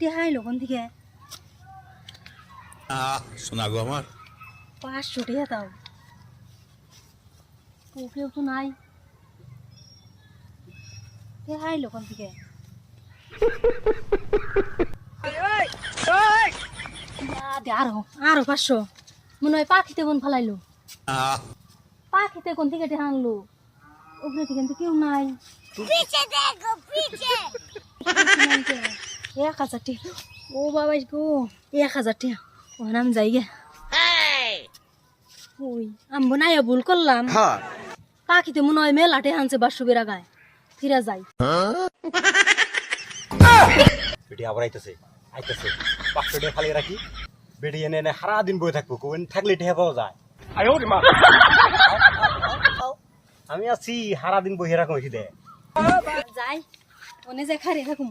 টেহা আইলো কোন থেকে শোনা গো আমার পাঁচশো টেহা দাও ও কেউ তো নাই টেহা আইলো কোন থেকে আরও আরও পাঁচশো। মনে হয় পাখিতে কোন ফেলাইলো। পাখিতে কোন থেকে আনলো। ওখানে থেকে কেউ নাই। এক হাজার টিয়া। ও বাবা গো এক হাজার টিয়া। ও নাম যাই গে ওই আমি বোনাইয়া ভুল করলাম। পাখিতে মনে হয় মেলাটে আনছে বাসু বেড়া গায়ে। ফিরা যাই। বেটি আবার আইতেছে। আইতেছে। টাকা খালি রাখি। বেটি এনে এনে সারা দিন বয়ে থাকব। কোন থাকলে টেহা পাওয়া যায়। আমি আছি সারা দিন বহে রাখো এসে দে। যাই ওনে যে খারি থাকুম।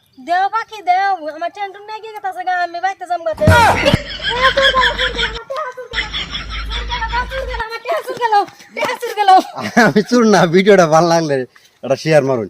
দেও পাখি দেও। আমার টেন্টুন নাই গিয়ে গেছে গা আমি বাইতে দেও। টেহা চুর গেলো। আমি চুর না ভিডিওটা ভালো লাগলে একটা শেয়ার মারুন।